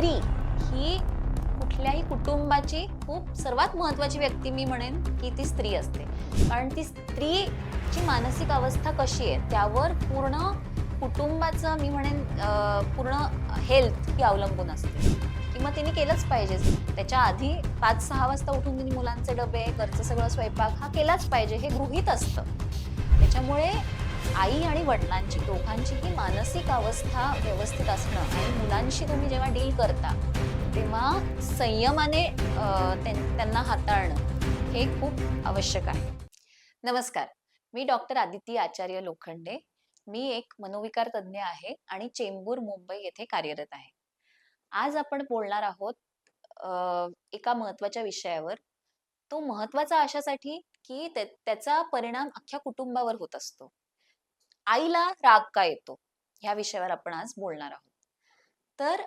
स्त्री ही कुठल्याही कुटुंबाची खूप सर्वात महत्वाची व्यक्ती मी म्हणेन की ती स्त्री असते. कारण ती स्त्रीची मानसिक अवस्था कशी आहे त्यावर पूर्ण कुटुंबाचं मी म्हणेन पूर्ण हेल्थ ही अवलंबून असते. की मग तिने केलंच पाहिजे. त्याच्या आधी पाच सहा वाजता उठून तिने मुलांचे डबे घरचं सगळं स्वयंपाक हा केलाच पाहिजे हे गृहित असतं. त्याच्यामुळे आई आणि वडिलांची दोघांची ही मानसिक अवस्था व्यवस्थित असणं आणि मुलांशी तुम्ही जेव्हा डील करता तेव्हा संयमाने त्यां- त्यांना हाताळणं हे खूप आवश्यक आहे. नमस्कार. मी डॉक्टर आदिती आचार्य लोखंडे. मी एक मनोविकार तज्ज्ञ आहे आणि चेंबूर मुंबई येथे कार्यरत आहे. आज आपण बोलणार आहोत एका महत्त्वाच्या विषयावर. तो महत्त्वाचा अशासाठी की त्याचा परिणाम अख्ख्या कुटुंबावर होत असतो. आईला राग का येतो? ह्या विषयावर आपण आज बोलणार आहोत. तर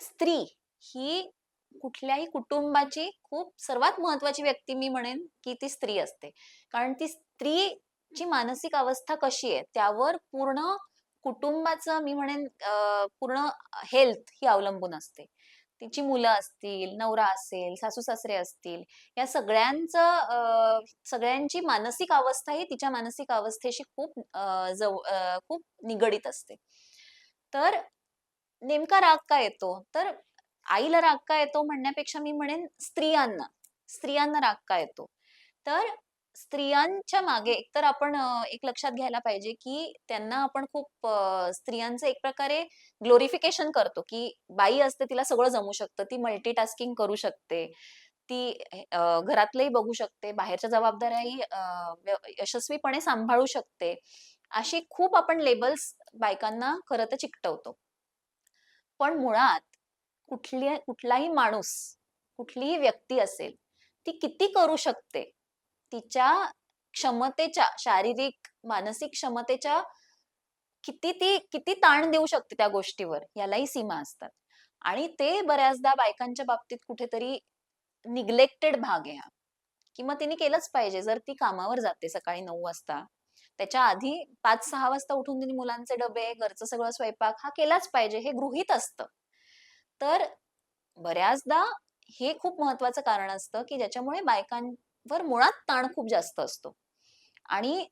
स्त्री ही कुठल्याही कुटुंबाची खूप सर्वात महत्वाची व्यक्ती मी म्हणेन की ती स्त्री असते. कारण ती स्त्रीची मानसिक अवस्था कशी आहे त्यावर पूर्ण कुटुंबाचं मी म्हणेन पूर्ण हेल्थ ही अवलंबून असते. तिची मुलं असतील नवरा असेल सासू सासरे असतील या सगळ्यांचं सगळ्यांची मानसिक अवस्था ही तिच्या मानसिक अवस्थेशी खूप जव खूप निगडीत असते. तर नेमका राग का येतो? तर आईला राग का येतो म्हणण्यापेक्षा मी म्हणेन स्त्रियांना. स्त्रियांना राग का येतो? तर स्त्रियांच्या मागे एकतर आपण एक लक्षात घ्यायला पाहिजे की त्यांना आपण खूप स्त्रियांचं एक प्रकारे ग्लोरिफिकेशन करतो की बाई असते तिला सगळं जमू शकतं ती मल्टीटास्किंग करू शकते ती घरातलंही बघू शकते बाहेरच्या जबाबदाऱ्याही यशस्वीपणे सांभाळू शकते अशी खूप आपण लेबल्स बायकांना खरं तर चिकटवतो. पण मुळात कुठल्या कुठलाही माणूस कुठलीही व्यक्ती असेल ती किती करू शकते? तिच्या क्षमतेच्या शारीरिक मानसिक क्षमतेच्या किती ती किती ताण देऊ शकते त्या गोष्टीवर यालाही सीमा असतात. आणि ते बऱ्याचदा बायकांच्या बाबतीत कुठेतरी निग्लेक्टेड भाग आहे हा. की मग तिने केलंच पाहिजे जर ती कामावर जाते सकाळी नऊ वाजता. त्याच्या आधी पाच सहा वाजता उठून तिने मुलांचे डबे घरचं सगळं स्वयंपाक हा केलाच पाहिजे हे गृहीत असतं. तर बऱ्याचदा हे खूप महत्वाचं कारण असतं की ज्याच्यामुळे बायकां वर मुळात ताण खूप जास्त असतो. आणि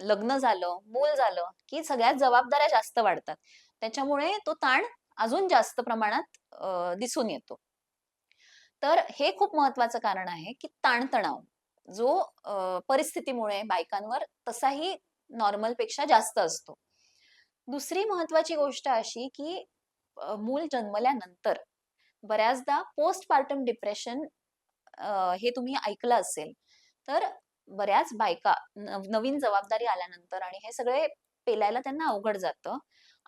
लग्न झालं मूल झालं की सगळ्यात जबाबदाऱ्या जास्त वाढतात. त्याच्यामुळे तो ताण अजून जास्त प्रमाणात दिसून येतो. तर हे खूप महत्वाचं कारण आहे की ताणतणाव जो परिस्थितीमुळे बायकांवर तसाही नॉर्मलपेक्षा जास्त असतो. दुसरी महत्वाची गोष्ट अशी की मूल जन्मल्यानंतर बऱ्याचदा पोस्ट पार्टम डिप्रेशन हे तुम्ही ऐकलं असेल तर बऱ्याच बायका नवीन जबाबदारी आल्यानंतर आणि हे सगळे पेलायला त्यांना अवघड जातं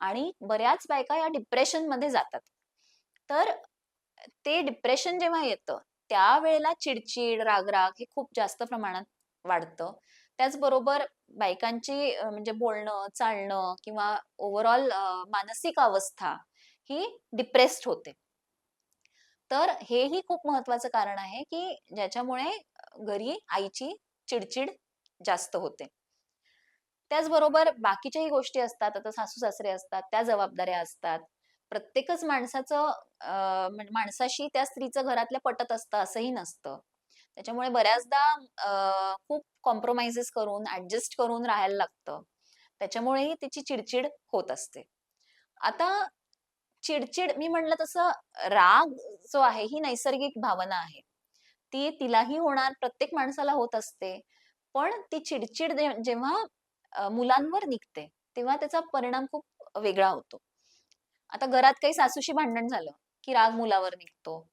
आणि बऱ्याच बायका या डिप्रेशनमध्ये जातात. तर ते डिप्रेशन जेव्हा येतं त्यावेळेला चिडचिड रागराग हे खूप जास्त प्रमाणात वाढतं. त्याचबरोबर बायकांची म्हणजे बोलणं चालणं किंवा ओव्हरऑल मानसिक अवस्था ही डिप्रेस्ड होते. तर हेही खूप महत्वाचं कारण आहे की ज्याच्यामुळे घरी आईची चिडचिड जास्त होते. त्याचबरोबर बाकीच्याही गोष्टी असतात आता सासू सासरे असतात त्या जबाबदाऱ्या असतात. प्रत्येकच माणसाचं माणसाशी त्या स्त्रीचं घरातल्या पटत असतं असंही नसतं. त्याच्यामुळे बऱ्याचदा खूप कॉम्प्रोमाइजेस करून ऍडजस्ट करून राहायला लागतं. त्याच्यामुळेही तिची चिडचिड होत असते. आता चिडचिड मी म्हणलं तसं राग जो आहे ही नैसर्गिक भावना आहे. ती तिलाही होणार प्रत्येक माणसाला होत असते. पण ती चिडचिड जेव्हा मुलांवर निघते तेव्हा त्याचा परिणाम खूप वेगळा होतो. आता घरात काही सासूशी भांडण झालं की राग मुलावर निघतो.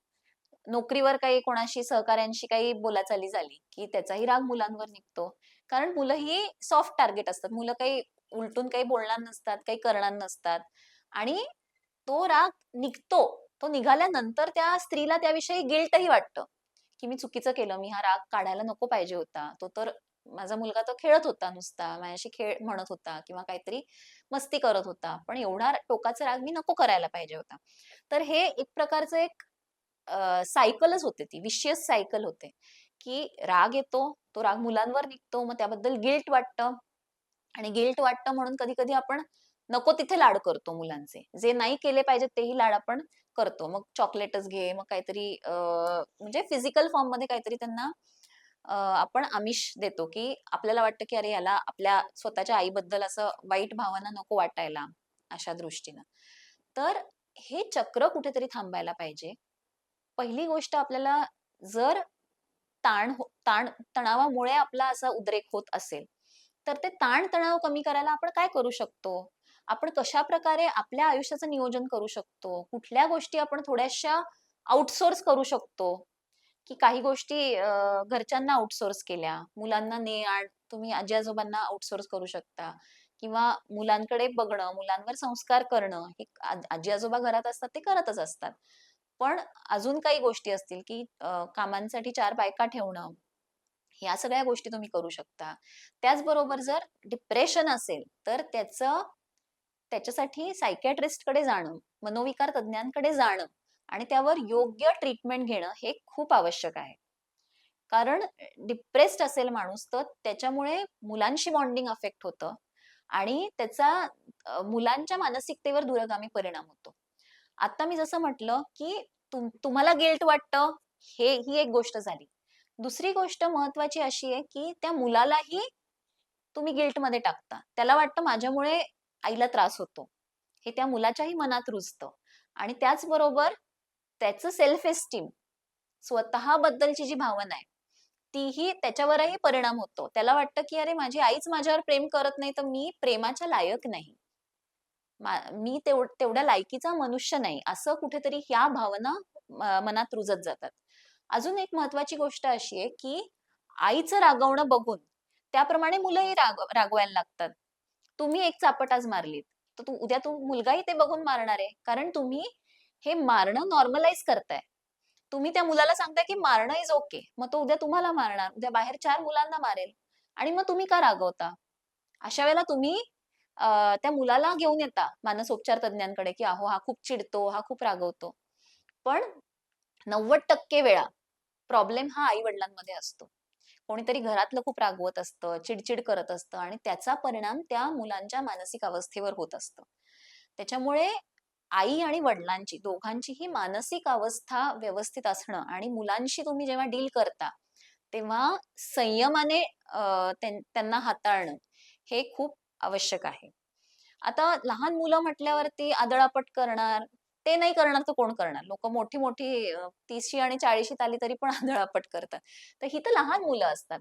नोकरीवर काही कोणाशी सहकाऱ्यांशी काही बोलाचाली झाली की त्याचाही राग मुलांवर निघतो. कारण मुलं ही सॉफ्ट टार्गेट असतात. मुलं काही उलटून काही बोलणार नसतात काही करणार नसतात. आणि तो राग निघतो. तो निघाल्यानंतर त्या स्त्रीला त्याविषयी गिल्टही वाटतं. की मी चुकीचं केलं मी हा राग काढायला नको पाहिजे होता. तो तर माझा मुलगा तो खेळत होता नुसता माझ्याशी खेळ म्हणत होता किंवा काहीतरी मस्ती करत होता. पण एवढा टोकाचा राग मी नको करायला पाहिजे होता. तर हे एक प्रकारचं एक सायकलच होते ती विशियस सायकल होते. की राग येतो तो राग मुलांवर निघतो मग त्याबद्दल गिल्ट वाटतं. आणि गिल्ट वाटतं म्हणून कधी कधी आपण नको तिथे लाड करतो मुलांचे. जे नाही केले पाहिजे तेही लाड आपण करतो. मग चॉकलेटच घे मग काहीतरी म्हणजे फिजिकल फॉर्ममध्ये काहीतरी त्यांना आपण आमिष देतो की आपल्याला वाटतं की अरे याला आपल्या स्वतःच्या आईबद्दल असं वाईट भावना नको वाटायला अशा दृष्टीनं. तर हे चक्र कुठेतरी थांबायला पाहिजे. पहिली गोष्ट आपल्याला जर ताण हो, ताण तणावामुळे आपला असा उद्रेक होत असेल तर ते ताण तणाव कमी करायला आपण काय करू शकतो? आपण कशा प्रकारे आपल्या आयुष्याचं नियोजन करू शकतो? कुठल्या गोष्टी आपण थोड्याशा आउटसोर्स करू शकतो? की काही गोष्टी घरच्यांना आउटसोर्स केल्या. मुलांना ने आण तुम्ही आजी आजोबांना आउटसोर्स करू शकता. किंवा मुलांकडे बघणं मुलांवर संस्कार करणं हे आजी आजोबा घरात असतात ते करतच असतात. पण अजून काही गोष्टी असतील की कामांसाठी चार बायका ठेवणं या सगळ्या गोष्टी तुम्ही करू शकता. त्याचबरोबर जर डिप्रेशन असेल तर त्याचं त्याच्यासाठी सायकॅट्रिस्टकडे जाणं मनोविकार तज्ज्ञांकडे जाणं आणि त्यावर योग्य ट्रीटमेंट घेणं हे खूप आवश्यक आहे. कारण डिप्रेस्ड असेल माणूस तर त्याच्यामुळे मुलांशी बॉन्डिंग अफेक्ट होतं आणि त्याचा मुलांच्या मानसिकतेवर दूरगामी परिणाम होतो. आता मी जसं म्हटलं की तुम तुम्हाला गिल्ट वाटतं हे ही एक गोष्ट झाली. दुसरी गोष्ट महत्वाची अशी आहे की त्या मुलालाही तुम्ही गिल्टमध्ये टाकता. त्याला वाटतं माझ्यामुळे आईला त्रास होतो. हे त्या मुलाच्याही मनात रुजतं. आणि त्याचबरोबर त्याचं सेल्फ एस्टीम स्वतःबद्दलची जी भावना आहे तीही त्याच्यावरही परिणाम होतो. त्याला वाटतं की अरे माझी आईच माझ्यावर प्रेम करत नाही तर मी प्रेमाच्या लायक नाही. मी तेव तेवढ्या लायकीचा मनुष्य नाही. असं कुठेतरी ह्या भावना मनात रुजत जातात. अजून एक महत्वाची गोष्ट अशी आहे की आईचं रागवणं बघून त्याप्रमाणे मुलंही राग रागवायला लागतात. तुम्ही एक चापट आज मारलीत. तर तू उद्या तू मुलगाही ते बघून मारणार आहे. कारण तुम्ही हे मारणं नॉर्मलाइज करताय. तुम्ही त्या मुलाला सांगताय की मारणं इज ओके मग तो उद्या तुम्हाला मारणार. उद्या बाहेर चार मुलांना मारेल. आणि मग तुम्ही का रागवता? अशा वेळेला तुम्ही त्या मुलाला घेऊन येता मानसोपचार तज्ञांकडे की अहो हा खूप चिडतो हा खूप रागवतो. पण नव्वद टक्के वेळा प्रॉब्लेम हा आई वडिलांमध्ये असतो. कोणीतरी घरातलं खूप रागवत असतं चिडचिड करत असतं आणि त्याचा परिणाम त्या मुलांच्या मानसिक अवस्थेवर होत असतं. त्याच्यामुळे आई आणि वडिलांची दोघांचीही मानसिक अवस्था व्यवस्थित असणं आणि मुलांशी तुम्ही जेव्हा डील करता तेव्हा संयमाने त्यांना हाताळणं हे खूप आवश्यक आहे. आता लहान मुलं म्हटल्यावरती आदळापट करणार ते नाही करणार तर कोण करणार? लोक मोठी मोठी तीसशी आणि चाळीशीत आली तरी पण आंधळापट करतात. तर ही तर लहान मुलं असतात.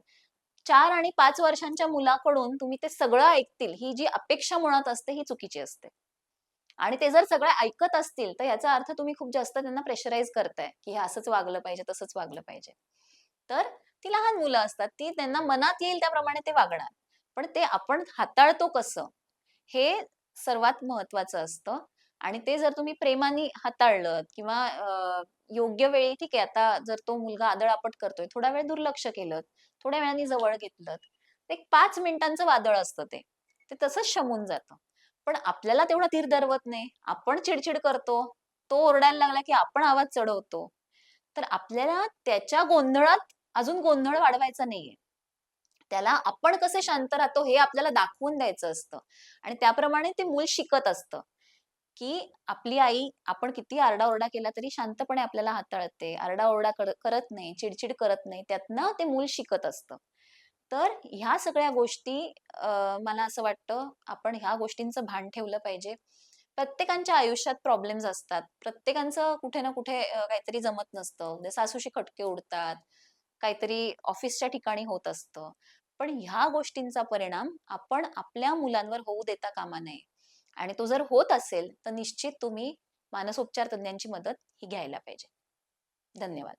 चार आणि पाच वर्षांच्या मुलाकडून तुम्ही ते सगळं ऐकतील. ही जी अपेक्षा मुळात असते ही चुकीची असते. आणि ते जर सगळं ऐकत असतील तर याचा अर्थ तुम्ही खूप जास्त त्यांना प्रेशराईज करताय की हे असंच वागलं पाहिजे तसंच वागलं पाहिजे. तर ती लहान मुलं असतात ती त्यांना मनात येईल त्याप्रमाणे ते वागणार. पण ते आपण हाताळतो कसं? हे सर्वात महत्वाचं असतं. आणि ते जर तुम्ही प्रेमाने हाताळलं किंवा योग्य वेळी ठीक आहे आता जर तो मुलगा आदळापट करतोय थोडा वेळ दुर्लक्ष केलं थोड्या वेळाने जवळ घेतलं एक पाच मिनिटांचं वादळ असतं ते. ते तसंच शमून जातं. पण आपल्याला तेवढा धीर धरवत नाही. आपण चिडचिड करतो. तो ओरडायला लागला की आपण आवाज चढवतो. तर आपल्याला त्याच्या गोंधळात अजून गोंधळ वाढवायचा नाहीये. त्याला आपण कसे शांत राहतो हे आपल्याला दाखवून द्यायचं असतं. आणि त्याप्रमाणे ते मूल शिकत असतं. की आपली आई आपण किती आरडाओरडा केला तरी शांतपणे आपल्याला हाताळते. आरडाओरडा करत नाही चिडचिड करत नाही. त्यातनं ते मूल शिकत असतं. तर ह्या सगळ्या गोष्टी मला असं वाटतं आपण ह्या गोष्टींचं भान ठेवलं पाहिजे. प्रत्येकांच्या आयुष्यात प्रॉब्लेम्स असतात. प्रत्येकांचं कुठे ना कुठे काहीतरी जमत नसतं. म्हणजे सासूशी खटके उडतात. काहीतरी ऑफिसच्या ठिकाणी होत असतं. पण ह्या गोष्टींचा परिणाम आपण आपल्या मुलांवर होऊ देता कामा नये. आणि तो जर होत असेल तर निश्चित तुम्ही मानसोपचार तज्ञांची मदत ही घ्यायला पाहिजे. धन्यवाद.